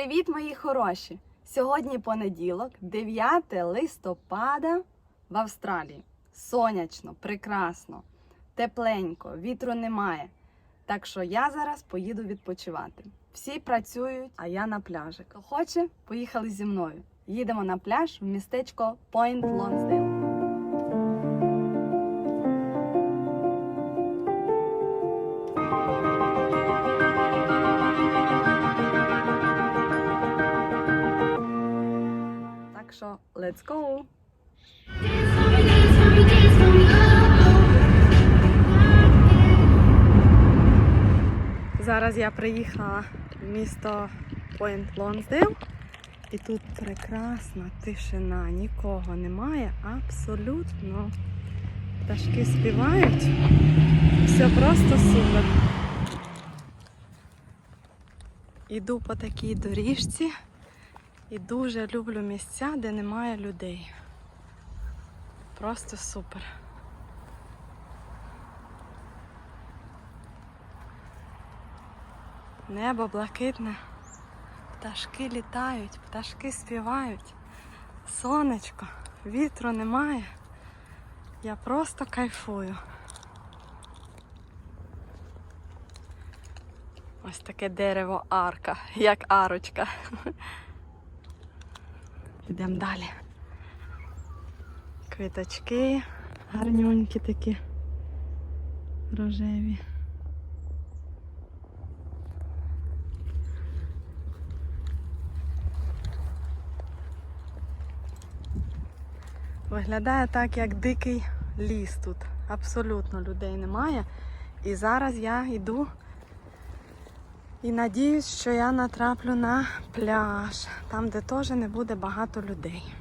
Привіт, мої хороші! Сьогодні понеділок, 9 листопада в Австралії. Сонячно, прекрасно, тепленько, вітру немає. Так що я зараз поїду відпочивати. Всі працюють, а я на пляжі. Хто хоче, поїхали зі мною. Їдемо на пляж в містечко Point Lonsdale. Let's go! Зараз я приїхала в місто Point Lonsdale. І тут прекрасна тишина, нікого немає, абсолютно. Пташки співають. Все просто супер. Іду по такій доріжці і дуже люблю місця, де немає людей. Просто супер. Небо блакитне. Пташки літають, пташки співають. Сонечко, вітру немає. Я просто кайфую. Ось таке дерево арка, як арочка. Йдемо далі. Квіточки гарнюнькі такі рожеві. Виглядає так, як дикий ліс тут. Абсолютно людей немає. І зараз я йду і надіюсь, що я натраплю на пляж, там, де теж не буде багато людей.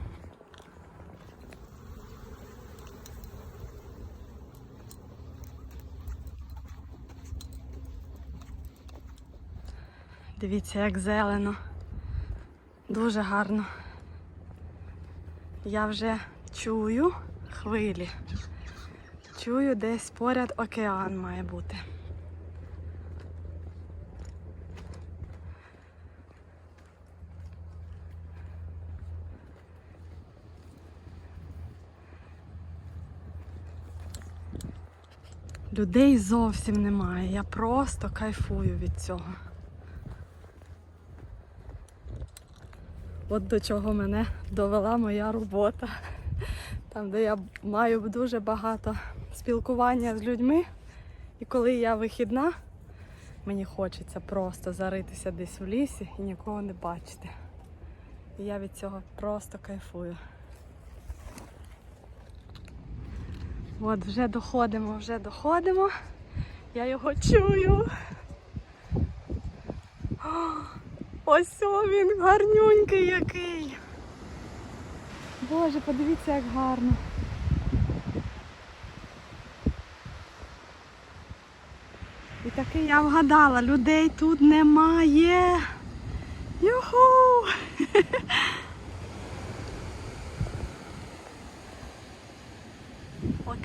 Дивіться, як зелено. Дуже гарно. Я вже чую хвилі. Чую, десь поряд океан має бути. Людей зовсім немає. Я просто кайфую від цього. От до чого мене довела моя робота. Там, де я маю дуже багато спілкування з людьми. І коли я вихідна, мені хочеться просто заритися десь в лісі і нікого не бачити. І я від цього просто кайфую. От вже доходимо, вже доходимо. Я його чую. Ось о, він гарнюнький який. Боже, подивіться, як гарно. І таки я вгадала, людей тут немає.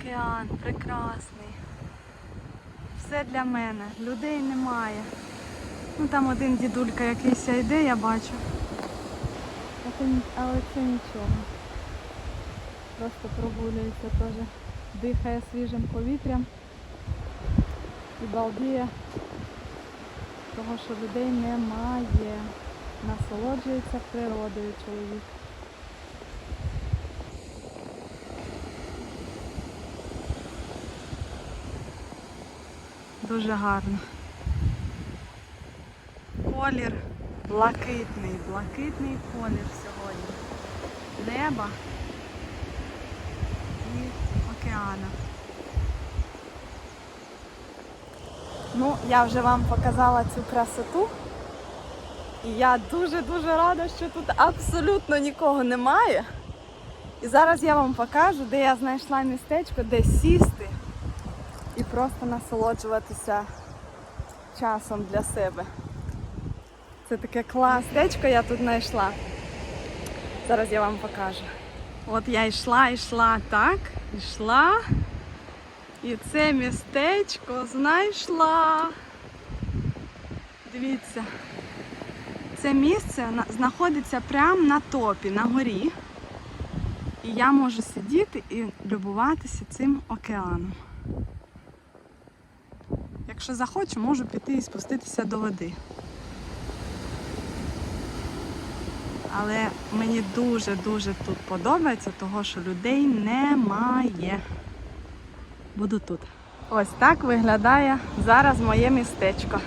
Океан прекрасний. Все для мене. Людей немає. Ну там один дідулька якийсь йде, я бачу. Але це нічого. Просто прогулюється теж, дихає свіжим повітрям і балдіє того, що людей немає. Насолоджується природою чоловік. Дуже гарно. Колір блакитний, блакитний колір сьогодні. Неба і океану. Ну, я вже вам показала цю красоту. І я дуже-дуже рада, що тут абсолютно нікого немає. І зараз я вам покажу, де я знайшла містечко, де сісти і просто насолоджуватися часом для себе. Це таке кластечко я тут знайшла. Зараз я вам покажу. От я йшла, йшла так, йшла. І це містечко знайшла. Дивіться. Це місце знаходиться прямо на топі, на горі. І я можу сидіти і любуватися цим океаном. Якщо захочу, можу піти і спуститися до води. Але мені дуже-дуже тут подобається, того що людей немає. Буду тут. Ось так виглядає зараз моє містечко.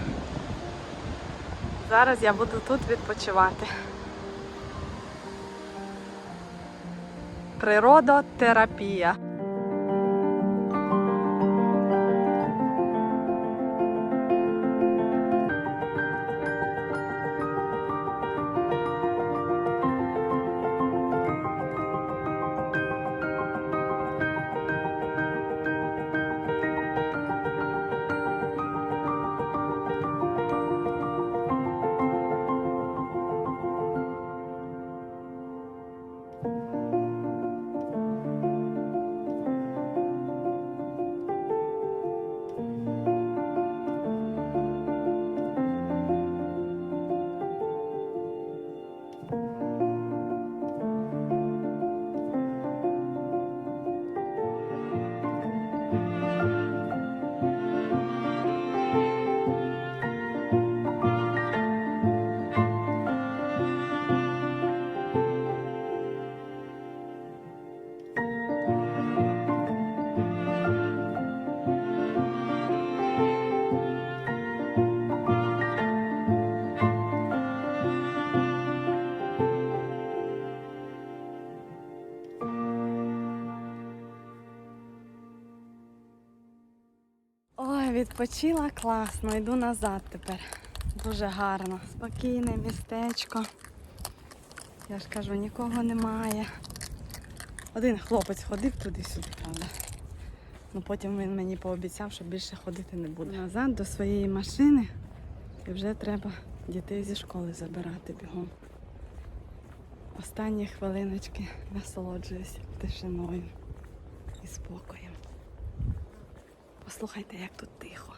Зараз я буду тут відпочивати. Природотерапія. Відпочила класно, йду назад тепер. Дуже гарно. Спокійне містечко. Я ж кажу, нікого немає. Один хлопець ходив туди-сюди, правда. Ну потім він мені пообіцяв, що більше ходити не буде. Назад до своєї машини і вже треба дітей зі школи забирати бігом. Останні хвилиночки насолоджуюсь тишиною і спокоєм. Послухайте, як тут тихо.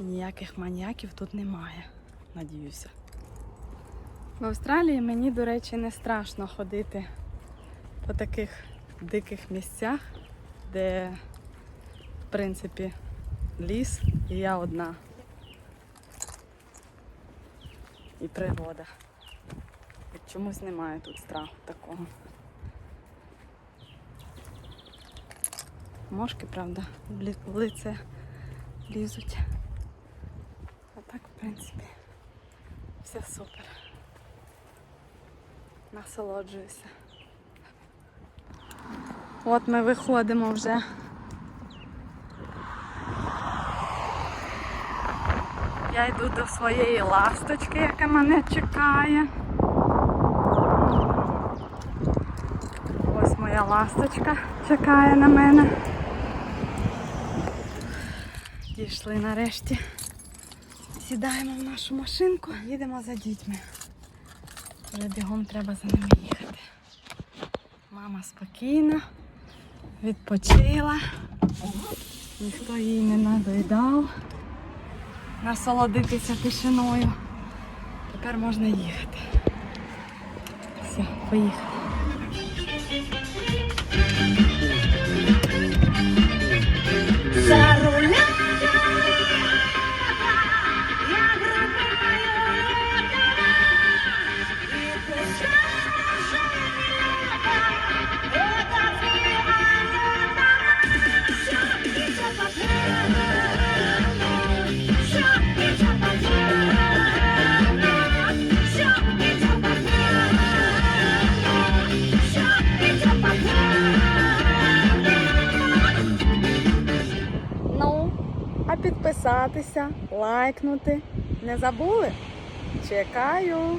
І Ніяких маніяків тут немає, надіюся. В Австралії мені, до речі, не страшно ходити по таких диких місцях, де, в принципі, ліс і я одна. І природа. От чомусь немає тут страху такого. Мошки, правда, в лице лізуть. Так, в принципі, все супер. Насолоджуюся. От ми виходимо вже. Я йду до своєї ласточки, яка мене чекає. Ось моя ласточка чекає на мене. Дійшли нарешті. Сідаємо в нашу машинку, їдемо за дітьми. Вже бігом треба за ними їхати. Мама спокійна, відпочила, ніхто їй не надоїдав насолодитися тишиною. Тепер можна їхати. Все, поїхали. Підписатися, лайкнути не забули? Чекаю!